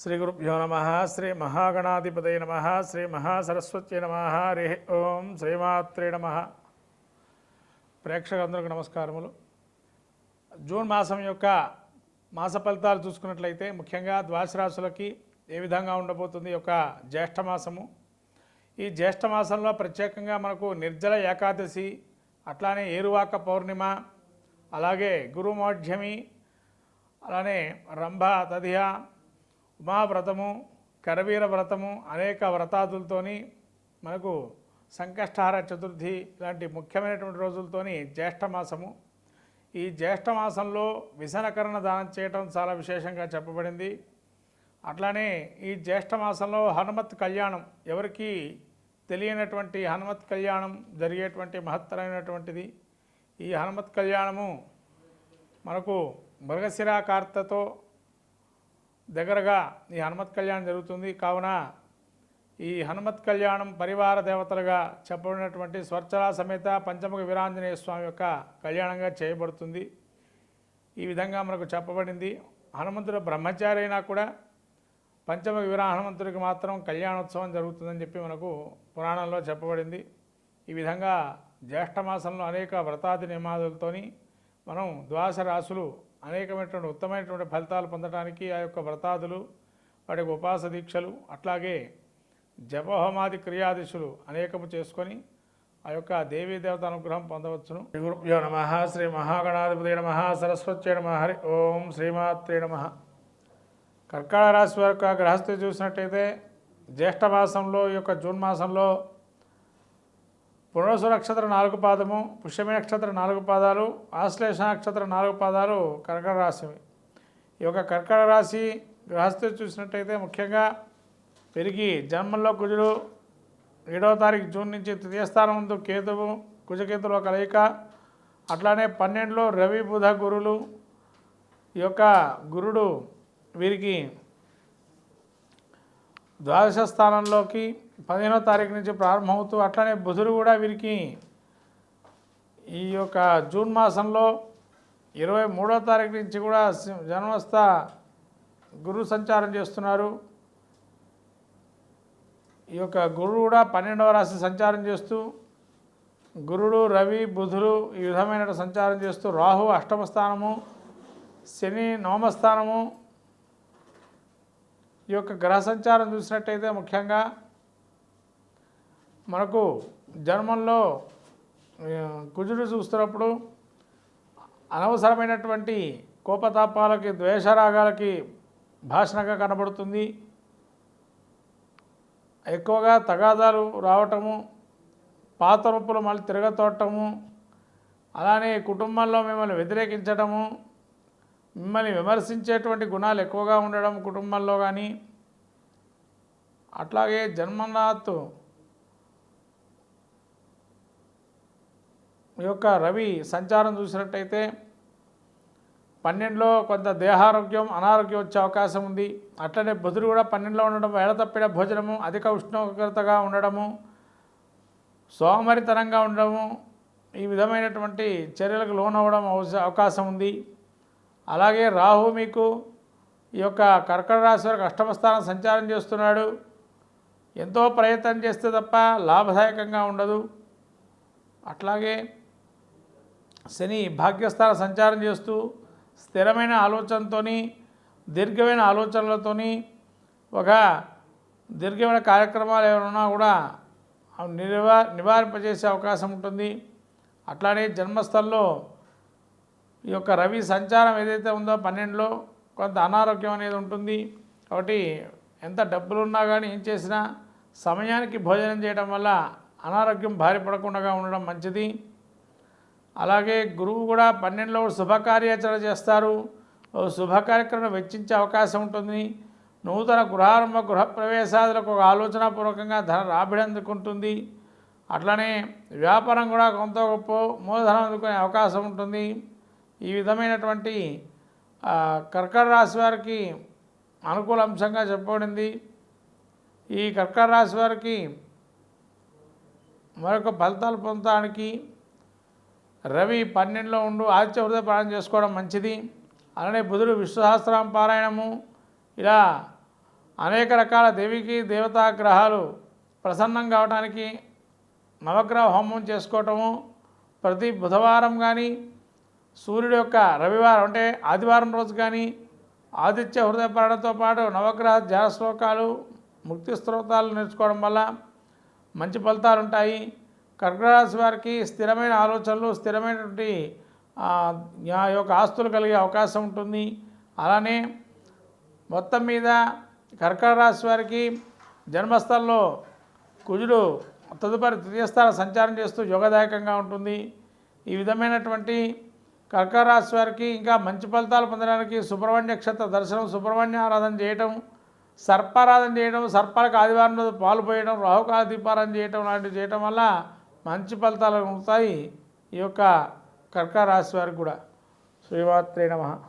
శ్రీ గురుభ్యో నమ శ్రీ మహాగణాధిపతయ నమ శ్రీ మహాసరస్వతి నమ హరి ఓం శ్రీమాత్రే నమ. ప్రేక్షకులందరికీ నమస్కారములు. జూన్ మాసం యొక్క మాస ఫలితాలు చూసుకున్నట్లయితే ముఖ్యంగా ద్వాదశరాశులకి ఏ విధంగా ఉండబోతుంది ఒక యొక్క జ్యేష్ఠ మాసము. ఈ జ్యేష్ఠ మాసంలో ప్రత్యేకంగా మనకు నిర్జల ఏకాదశి అట్లానే ఏరువాక పౌర్ణిమ అలాగే గురుమోఢ్యమి అలానే రంభ తదియ ఉమావ్రతము కరవీర వ్రతము అనేక వ్రతాదులతోని మనకు సంకష్టహార చతుర్థి ఇలాంటి ముఖ్యమైనటువంటి రోజులతోని జ్యేష్ఠమాసము ఈ జ్యేష్ఠమాసంలో విసనకరణ దానం చేయటం చాలా విశేషంగా చెప్పబడింది. అట్లానే ఈ జ్యేష్ఠమాసంలో హనుమత్ కళ్యాణం ఎవరికి తెలియనటువంటి హనుమత్ కళ్యాణం జరిగేటువంటి మహత్తరమైనటువంటిది. ఈ హనుమత్ కళ్యాణము మనకు మృగశిరాకార్తతో దగ్గరగా ఈ హనుమత్ కళ్యాణం జరుగుతుంది. కావున ఈ హనుమత్ కళ్యాణం పరివార దేవతలుగా చెప్పబడినటువంటి స్వర్చల సమేత పంచముఖ వీరాంజనేయ స్వామి యొక్క కళ్యాణంగా చేయబడుతుంది. ఈ విధంగా మనకు చెప్పబడింది. హనుమంతుడు బ్రహ్మచారి అయినా కూడా పంచముఖ వీర హనుమంతుడికి మాత్రం కళ్యాణోత్సవం జరుగుతుందని చెప్పి మనకు పురాణంలో చెప్పబడింది. ఈ విధంగా జ్యేష్ఠ మాసంలో అనేక వ్రతాది నియమాదులతోని మనం ద్వాదశ రాసులు అనేకమైనటువంటి ఉత్తమైనటువంటి ఫలితాలు పొందడానికి ఆ యొక్క వ్రతాదులు వాటి యొక్క ఉపాస దీక్షలు అట్లాగే జపహోమాది క్రియాదిశులు అనేకము చేసుకొని ఆ యొక్క దేవీ దేవత అనుగ్రహం పొందవచ్చును. శ్రీ గురుభ్యో నమ. శ్రీ మహాగణాధిపతి నమ. సరస్వతి నమ. హరి ఓం శ్రీమాత్రే నమ. కర్కాటక రాశి వారి యొక్క గ్రహస్థితి చూసినట్టయితే జ్యేష్ఠ మాసంలో ఈ యొక్క జూన్ మాసంలో పునరుసు నక్షత్ర నాలుగు పాదము పుష్యమి నక్షత్ర నాలుగు పాదాలు ఆశ్లేష నక్షత్ర నాలుగు పాదాలు కర్కట రాశివి ఈ యొక్క కర్కట రాశి గ్రహస్థితి చూసినట్టయితే ముఖ్యంగా పెరిగి జన్మంలో కుజుడు ఏడవ తారీఖు జూన్ నుంచి తృతీయ స్థానం ముందు కేతువు కుజకేతుల కలయిక అట్లానే పన్నెండులో రవి బుధ గురులు. ఈ యొక్క గురుడు వీరికి ద్వాదశ స్థానంలోకి పదిహేనో తారీఖు నుంచి ప్రారంభమవుతూ అట్లనే బుధుడు కూడా వీరికి ఈ యొక్క జూన్ మాసంలో ఇరవై మూడో తారీఖు నుంచి కూడా జన్మస్థ గురు సంచారం చేస్తున్నారు. ఈ యొక్క గురుడు కూడా పన్నెండవ రాశి సంచారం చేస్తూ గురుడు రవి బుధుడు ఈ విధమైన సంచారం చేస్తూ రాహు అష్టమ స్థానము శని నవమ స్థానము ఈ యొక్క గ్రహ సంచారం చూసినట్టయితే ముఖ్యంగా మనకు జన్మంలో కుజుడు చూస్తున్నప్పుడు అనవసరమైనటువంటి కోపతాపాలకి ద్వేషరాగాలకి భాషణగా కనబడుతుంది. ఎక్కువగా తగాదాలు రావటము పాత రూపులు మళ్ళీ తిరగతోటము అలానే కుటుంబంలో మిమ్మల్ని వ్యతిరేకించడము మిమ్మల్ని విమర్శించేటువంటి గుణాలు ఎక్కువగా ఉండడం కుటుంబంలో కానీ అట్లాగే జన్మనాథ్ యొక్క రవి సంచారం చూసినట్టయితే పన్నెండులో కొంత దేహారోగ్యం అనారోగ్యం వచ్చే అవకాశం ఉంది. అట్లనే బుధుడు కూడా పన్నెండులో ఉండడం వేళతప్పిన భోజనము అధిక ఉష్ణోగ్రతగా ఉండడము సోమరితనంగా ఉండడము ఈ విధమైనటువంటి చర్యలకు లోనవ్వడం అవస- అవకాశం ఉంది. అలాగే రాహు మీకు ఈ యొక్క కర్కట రాశి వరకు అష్టమ స్థానం సంచారం చేస్తున్నాడు. ఎంతో ప్రయత్నం చేస్తే తప్ప లాభదాయకంగా ఉండదు. అట్లాగే శని భాగ్యస్థాన సంచారం చేస్తూ స్థిరమైన ఆలోచనతోని దీర్ఘమైన ఆలోచనలతోని ఒక దీర్ఘమైన కార్యక్రమాలు ఏమైనా ఉన్నా కూడా నివా నివారింపజేసే అవకాశం ఉంటుంది. అట్లానే జన్మస్థలంలో ఈ యొక్క రవి సంచారం ఏదైతే ఉందో పన్నెండులో కొంత అనారోగ్యం అనేది ఉంటుంది. కాబట్టి ఎంత డబ్బులు ఉన్నా కానీ ఏం చేసినా సమయానికి భోజనం చేయడం వల్ల అనారోగ్యం భారీ పడకుండా ఉండడం మంచిది. అలాగే గురువు కూడా పన్నెండులో శుభకార్యాచరణ చేస్తారు. శుభకార్యక్రమం శుభ కార్యక్రమం వెచ్చించే అవకాశం ఉంటుంది. నూతన గృహారంభ గృహప్రవేశాదులకు ఒక ఆలోచనాపూర్వకంగా ధన రాబడి అందుకుంటుంది అట్లనే వ్యాపారం కూడా కొంత గొప్ప మూలధనం అందుకునే అవకాశం ఉంటుంది. ఈ విధమైనటువంటి కర్కట రాశి వారికి అనుకూల అంశంగా చెప్పబడింది. ఈ కర్కట రాశి వారికి మరొక ఫలితాలు పొందడానికి రవి పన్నెండులో ఉండు ఆదిత్య హృదయ పారాయణం చేసుకోవడం మంచిది. అలానే బుధుడు విశ్వసహస్రం పారాయణము. ఇలా అనేక రకాల దేవికి దేవతా గ్రహాలు ప్రసన్నం కావడానికి నవగ్రహ హోమం చేసుకోవటము. ప్రతి బుధవారం కానీ సూర్యుడు యొక్క రవివారం అంటే ఆదివారం రోజు కానీ ఆదిత్య హృదయపడడంతో పాటు నవగ్రహ ధ్యాన శ్లోకాలు ముక్తి స్తోత్రాలు నేర్చుకోవడం వల్ల మంచి ఫలితాలు ఉంటాయి కర్కటరాశి వారికి స్థిరమైన ఆలోచనలు స్థిరమైనటువంటి ఆ, యొక్క ఆస్తులు కలిగే అవకాశం ఉంటుంది. అలానే మొత్తం మీద కర్కట రాశి వారికి జన్మస్థలంలో కుజుడు తదుపరి తృతీయస్థాన సంచారం చేస్తూ యోగదాయకంగా ఉంటుంది. ఈ విధమైనటువంటి కర్కట రాశి వారికి ఇంకా మంచి ఫలితాలు పొందడానికి సుబ్రహ్మణ్య క్షేత్ర దర్శనం సుబ్రహ్మణ్య ఆరాధన చేయటం సర్పారాధన చేయడం సర్పాలకు ఆదివారం పాలు పోయడం రాహుకాల దీపారాధన చేయటం లాంటివి చేయటం వల్ల మంచి ఫలితాలు ఉంటాయి. ఈ యొక్క కర్కరాశి వారికి కూడా. శ్రీమాత్రే నమ.